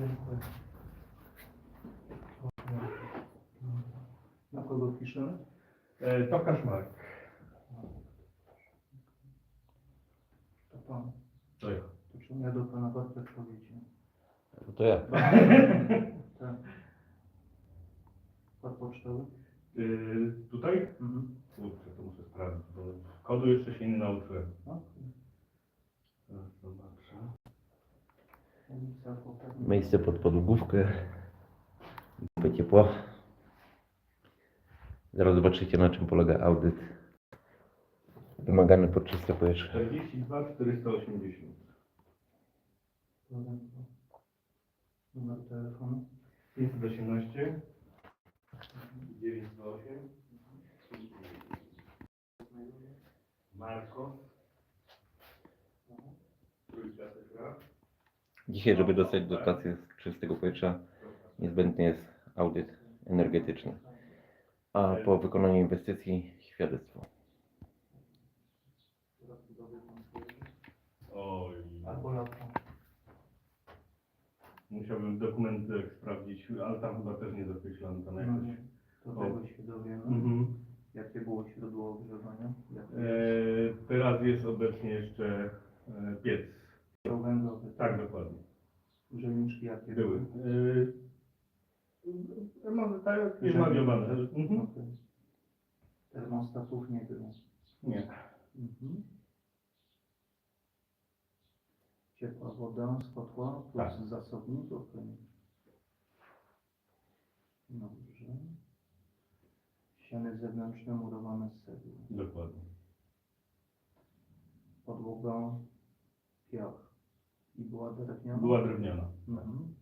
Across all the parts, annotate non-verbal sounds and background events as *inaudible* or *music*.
Dziękuję. Na kogo piszemy? E, to Kaszmarek. To pan. To ja. To czemu ja do pana Bartek powiedziałem? To ja. *laughs* Tak. Kod pocztowy? E, tutaj? Mhm. Kurczę, to muszę sprawdzić, bo kodu jeszcze się nie nauczyłem. No. Miejsce pod podłogówkę. Pompy ciepła. Zaraz zobaczycie na czym polega audyt wymagany pod czyste powietrze. 42 480. Porządku. Numer telefonu? 518 928 Marko Trójka cyfra. Dzisiaj, żeby dostać dotację z czystego powietrza, niezbędny jest audyt energetyczny. A po wykonaniu inwestycji świadectwo. Oj, Albo musiałbym w dokumentach sprawdzić, ale tam chyba też nie zakreślano tam No jakoś. nie. Do O. tego się dowiemy. Mhm. Jakie było źródło ogrzewania? Jakie E, teraz jest obecnie jeszcze e, piec. jest węglowy? Tak, dokładnie. Grzejniczki jakie Były. E, może tak jest maliowane. Mhm. Okej. Termostatów nie było. Nie. Mhm. Ciepła woda z kotła plus Tak. zasobnik, okej. Dobrze. Ściany zewnętrzne murowane z cegły. Dokładnie. Podłoga piach. I była drewniana? Była drewniana. Mhm.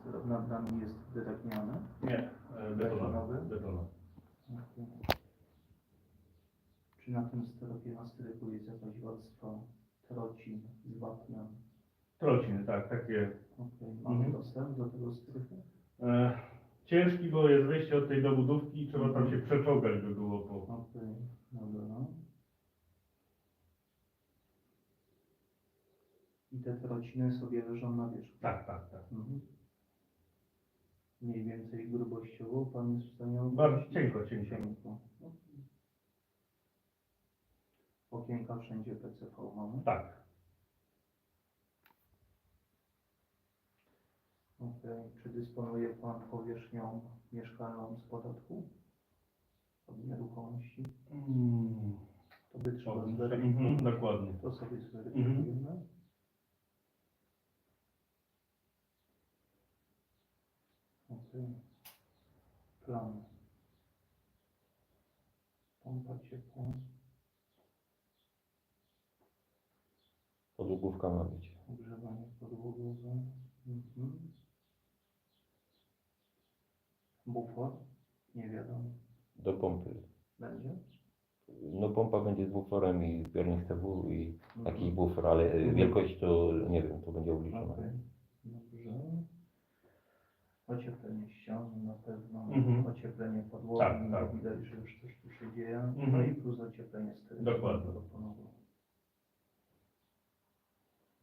Sterowna nad nami jest drewniane. Nie. E. Betonowy? Okej. Czy na tym steropie na styryku jest jakaś warstwa trocin z wapnem? Trociny, tak, takie. Okej. Mamy Mhm. dostęp do tego styryku? E, ciężki, bo jest wejście od tej dobudówki i trzeba tam się przeczołgać, by było po. Okej, dobra. I te trociny sobie leżą na wierzchu? Tak, tak, tak. Mhm. Mniej więcej grubościowo pan jest w stanie Bardzo określić? cienko, cienko. Cienko. Okienka wszędzie PCV mamy? Tak. Okej. Czy dysponuje pan powierzchnią mieszkalną z podatku od nieruchomości? Mm. To by trzeba zweryfikować. dokładnie. To sobie zweryfikujemy. Okej. Plan. Pompa ciepła. Podłogówka ma być. Ogrzewanie podłogowe. Mhm. Bufor? Nie wiadomo. Do pompy. Będzie? No pompa będzie z buforem i zbiornik TW i taki Mhm. bufor, ale wielkość to nie wiem, to będzie obliczone. Okej. Ocieplenie ścian na pewno, Mhm. ocieplenie podłogi, Tak, no tak. widać, że już coś tu się dzieje, no Mhm. i plus ocieplenie stylu. Dokładnie.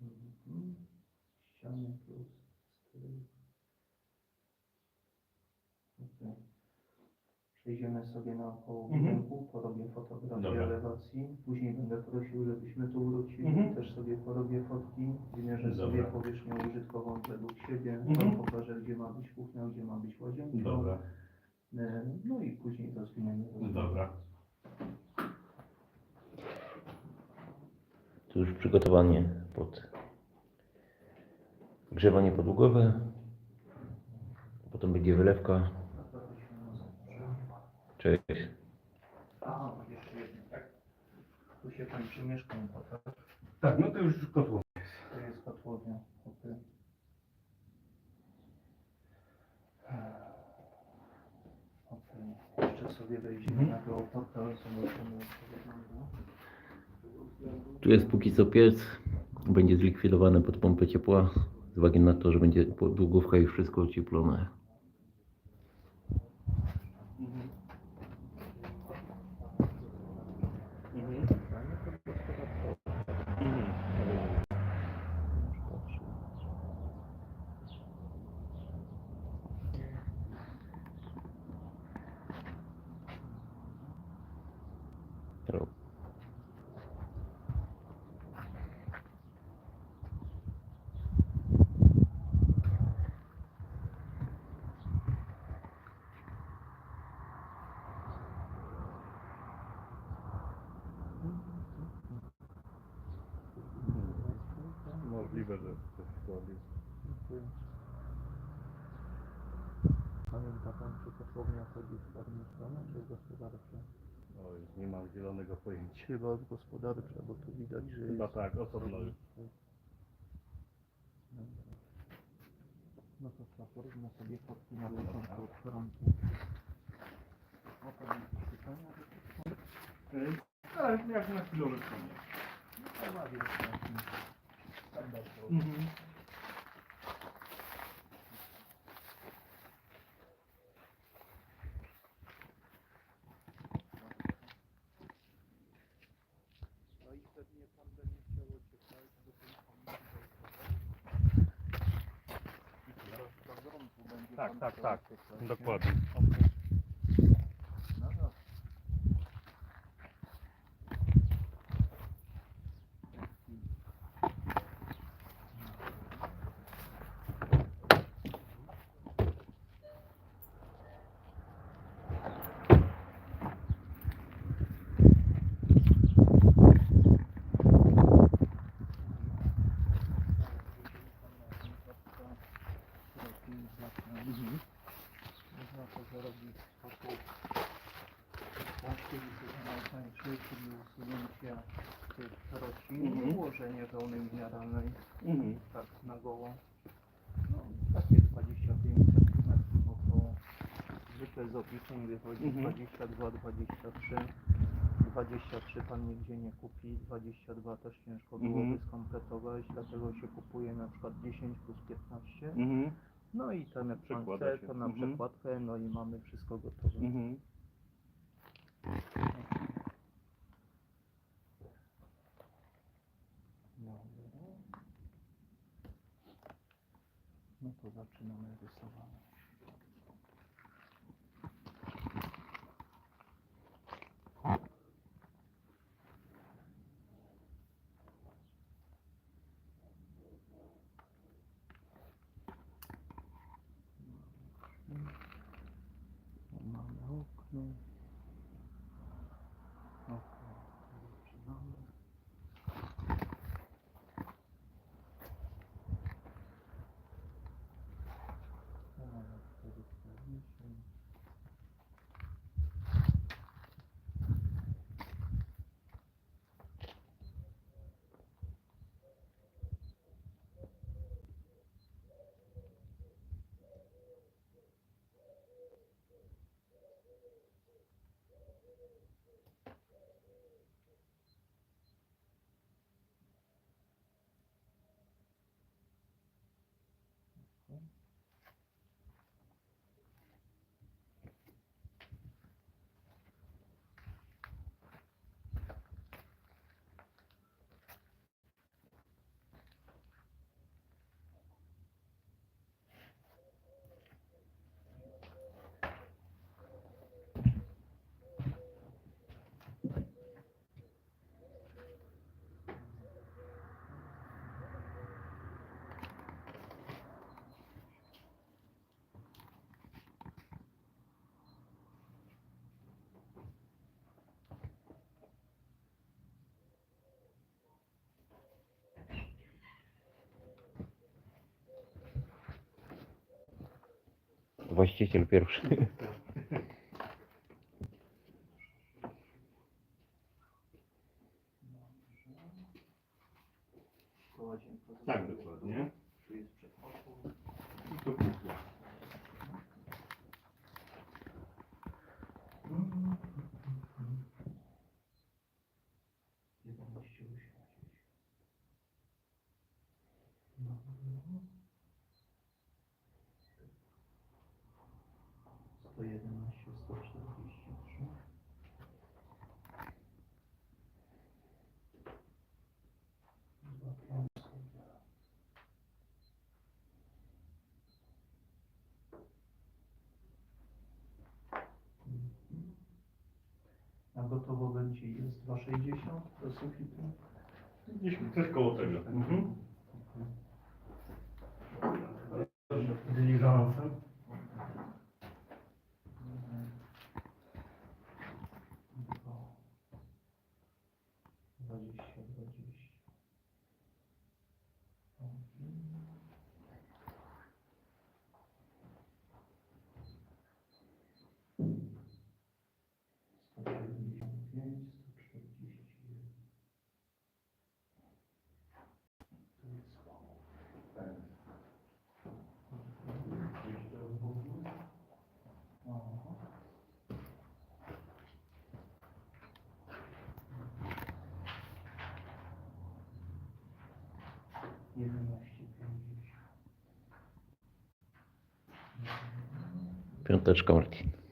Mhm. Ściany plus styl. Okej. Przejdziemy sobie naokoło Mhm. budynku, porobię fotografię Dobra. elewacji, później będę prosił, żebyśmy tu wrócili, Mhm. też sobie porobię fotki, Dobra. sobie powierzchnię użytkową według siebie, Mhm. Wam pokażę, gdzie ma być kuchnia, gdzie ma być łazienka. Dobra. E, No i później rozwiniemy. Dobra. Tu już przygotowanie pod grzewanie podłogowe. Potem będzie wylewka. Cześć. A, jeszcze jedno. Tak. Tu się kończy mieszkanie, tak? Tak, no to już kotło. To jest kotłownia. okej. Okej. Jeszcze sobie wejdziemy Mhm. na to wygląda. Tu jest póki co piec. Będzie zlikwidowane pod pompę ciepła. Z uwagi na to, że będzie podłogówka i wszystko ocieplone. Mhm. Fajnie to gospodarstwo. Pamięta pan, czy kotłownia chodzi w administrację, czy w gospodarcze? Oj, nie mam Chyba w gospodarcze, bo tu widać, że Chyba jest... tak, osobno. No to trzeba porówno sobie kotki na początku od frontu. O, pan jakieś pytania? Ale jak na chwilę. No to ładnie, taki standardowy. Mhm. No i pewnie pan będzie chciał ocieplać do tej Tak, tak, tak. Dokładnie. No dobrze. Można to zrobić w sposób łatwiejszy, najtańszy, czyli usunięcia tych roślin, Mhm. ułożenie wełny mineralnej Mhm. tak na goło. No, takie 25 cm około. Z opisem wychodzi Mhm. 22, 23. 23 pan nigdzie nie kupi, 22 też ciężko byłoby Mhm. skompletować, dlatego się kupuje na przykład 10 plus 15. Mhm. No i tam jak pan chce, to na Mhm. przekładkę, no i mamy wszystko gotowe. Mhm. No to zaczynamy rysowanie. Właściciel pierwszy. Łazienka Tak, dokładnie. Tu jest przedpokój. I to kuchnia. Jedenaście osiemdziesiąt. No. Sto jedenaście, sto czterdzieści trzy. Dwa piątki. Mhm. Gotowo będzie jest 2,60 do sufitu? Gdzieś coś koło tego. Mhm. Dyliżansem. Piąteczka Marcin.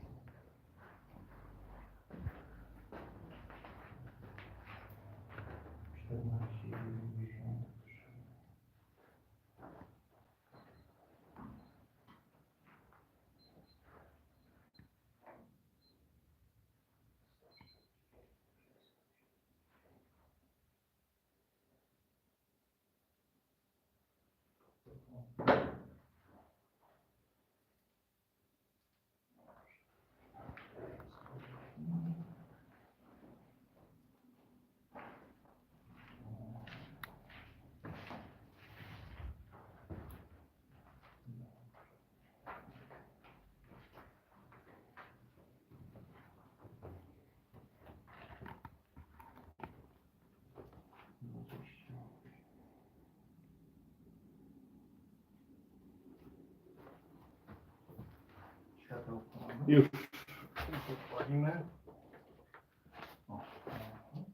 Światełko mamy. Już. Odpalimy. O. mhm.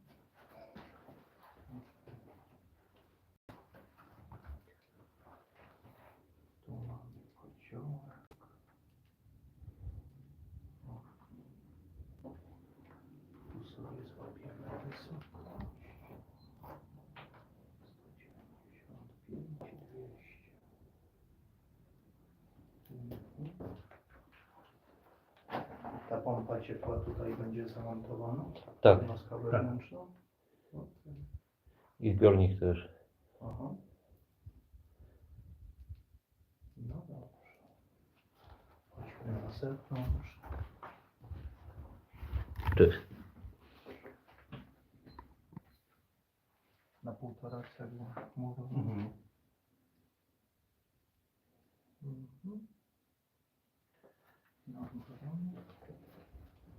Tu mamy kociołek. O. Tu sobie złapiemy wysokość. 195, 200. Mhm. Ta pompa ciepła tutaj będzie zamontowana? Tak. Noskę wewnętrzną? Okej. I zbiornik też. Aha. No dobrze. Chodźmy na zewnątrz. Cześć. Na półtora cegła muru. Mhm. Mhm. Dobra.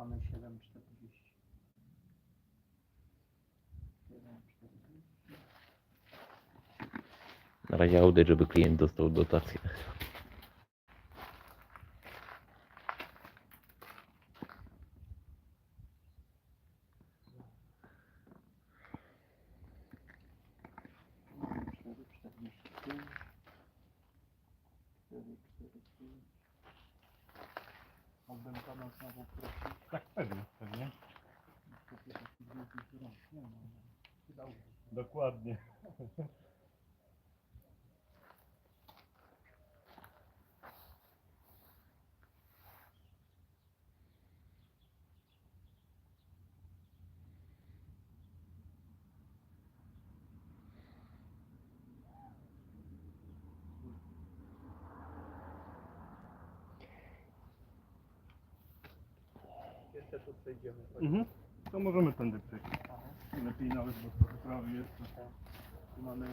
mamy 7,40. 7,40. Na razie audyt, żeby klient dostał dotację. Cztery, czterdzieści pięć. Cztery, cztery, pięć. Mógłbym pana znowu prosić. Tak, pewnie, pewnie. Niestety taki długi wzrok nie ma. Przydałby się. Dokładnie. Tu przejdziemy. Mhm. To możemy tędy przejść. Lepiej nawet, bo trochę prawy jest. Tu mamy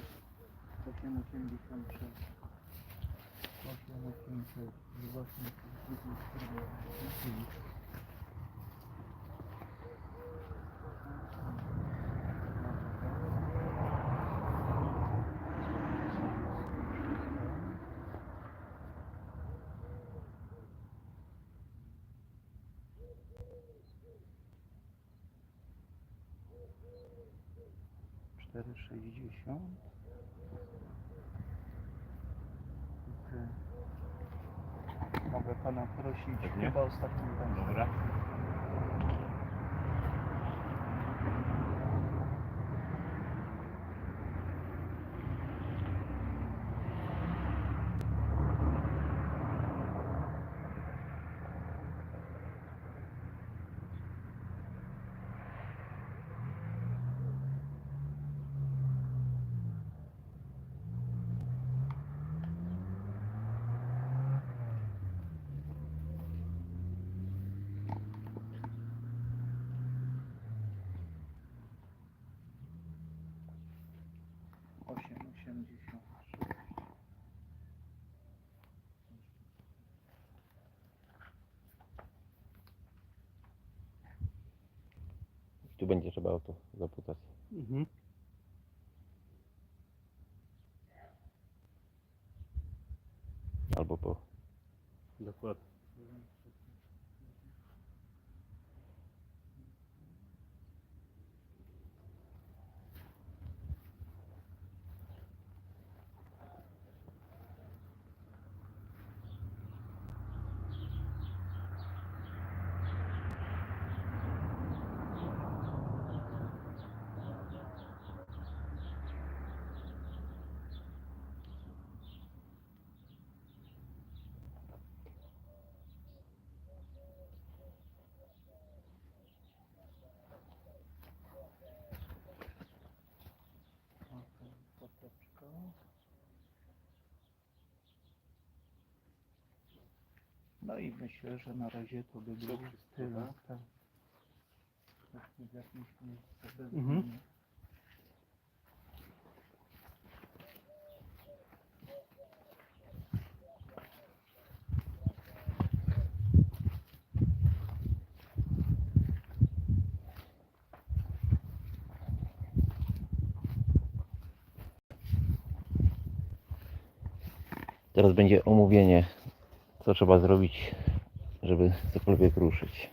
886. 886. Właśnie Cztery sześćdziesiąt. Okej. Mogę pana prosić Pewnie. chyba ostatni raz. Dobra. Będzie trzeba o to zapytać. Mhm. Albo po Dokładnie. Okej, poteczka. No i myślę, że na razie to by było tyle. Tak. Właśnie w jakimś miejscu bez Mhm. Teraz będzie omówienie, co trzeba zrobić, żeby cokolwiek ruszyć.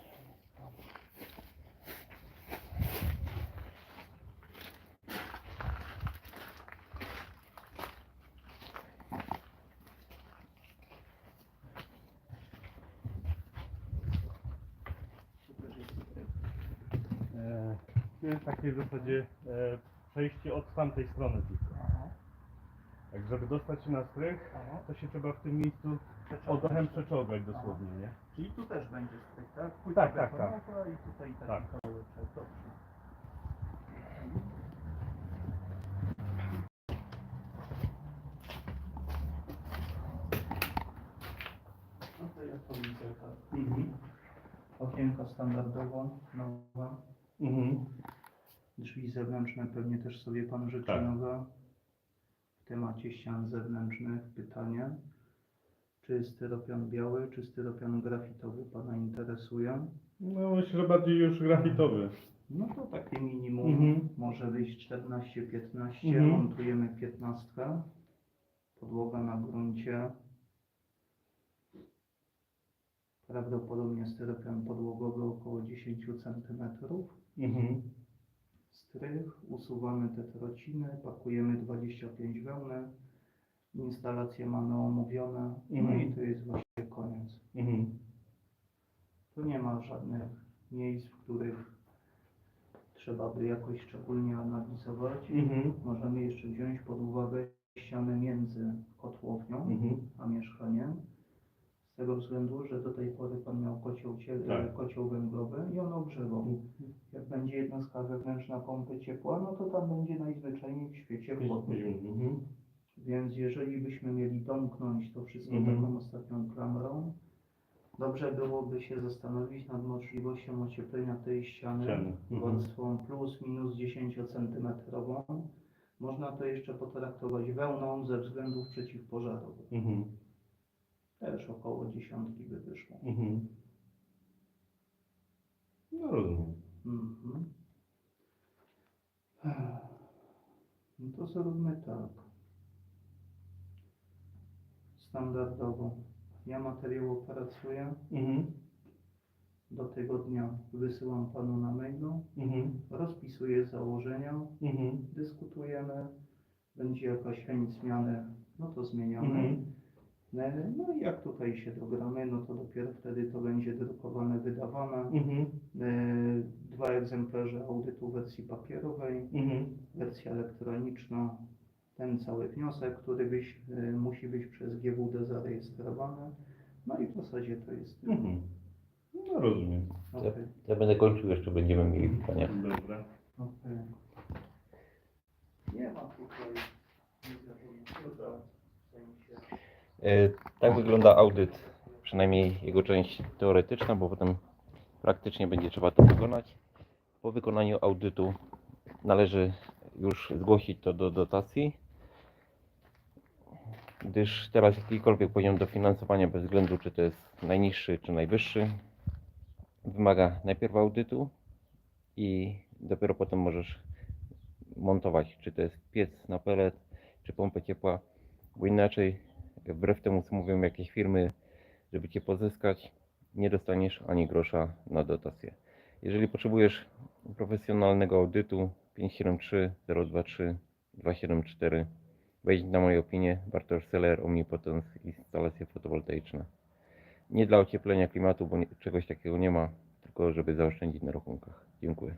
E, jest w zasadzie e, przejście od tamtej strony żeby dostać się na strych, aha. to się trzeba w tym miejscu oddechem przeczołgać dosłownie, nie? Czyli tu też będzie stryk, tak? Tak, tak, betonowa I tutaj taki Tak. dobrze. No to ja to widzę, tak. Okienko standardowo, nowa. Mhm. Drzwi zewnętrzne pewnie też sobie Pan życzy Tak. nowe. W temacie ścian zewnętrznych pytanie. Czy styropian biały, czy styropian grafitowy Pana interesuje? No myślę, że bardziej już grafitowy. No to takie minimum Mhm. może wyjść 14-15, Mhm. montujemy 15. Podłoga na gruncie. Prawdopodobnie styropian podłogowy około 10 cm. Mhm. Strych, usuwamy te trociny, pakujemy 25 wełny. Instalacje mamy omówione. No Mhm. i to jest właściwie koniec. Mhm. Tu nie ma żadnych miejsc, w których trzeba by jakoś szczególnie analizować. Mhm. Możemy jeszcze wziąć pod uwagę ścianę między kotłownią Mhm. a mieszkaniem. Z tego względu, że do tej pory Pan miał kocioł, cie- Tak. kocioł węglowy i on ogrzewał. Jak będzie jednostka wewnętrzna pompy ciepła, no to tam będzie najzwyczajniej w świecie chłodno. Mhm. Więc jeżeli byśmy mieli domknąć to wszystko Mhm. taką ostatnią klamrą, Dobrze byłoby się zastanowić nad możliwością ocieplenia tej ściany Ściany, mhm. warstwą plus minus 10 cm. Można to jeszcze potraktować wełną ze względów przeciwpożarowych. Mhm. Też około dziesiątki by wyszło. Mhm. No rozumiem. Mhm. No to zróbmy tak. Standardowo. Ja materiał opracuję. Mhm. Do tego dnia wysyłam Panu na mailu. Mhm. Rozpisuję założenia. Mhm. Dyskutujemy. Będzie jakaś chęć zmiany. No to zmieniamy. Mhm. E, No i jak tutaj się dogramy, no to dopiero wtedy to będzie drukowane, wydawane. Mhm. E, Dwa egzemplarze audytu wersji papierowej. Mhm. wersja elektroniczna, ten cały wniosek, który byś, y, musi być przez GWD zarejestrowany. No i w zasadzie to jest. Mhm. No rozumiem. Okej, Ja będę kończył, jeszcze będziemy mieli pytania. Dobra. okej. Nie ma tutaj nic w sensie. E, Tak wygląda audyt, przynajmniej jego część teoretyczna, bo potem praktycznie będzie trzeba to wykonać. Po wykonaniu audytu należy już zgłosić to do dotacji, gdyż teraz jakikolwiek poziom dofinansowania, bez względu czy to jest najniższy czy najwyższy, wymaga najpierw audytu i dopiero potem możesz montować, czy to jest piec na pelet, czy pompę ciepła, bo inaczej wbrew temu, co mówią jakieś firmy, żeby Cię pozyskać, nie dostaniesz ani grosza na dotację. Jeżeli potrzebujesz profesjonalnego audytu 573 023 274, wejdź na moją opinię Bartosz Seller Omnipotence instalacje fotowoltaiczne. Nie dla ocieplenia klimatu, bo czegoś takiego nie ma, tylko żeby zaoszczędzić na rachunkach. Dziękuję.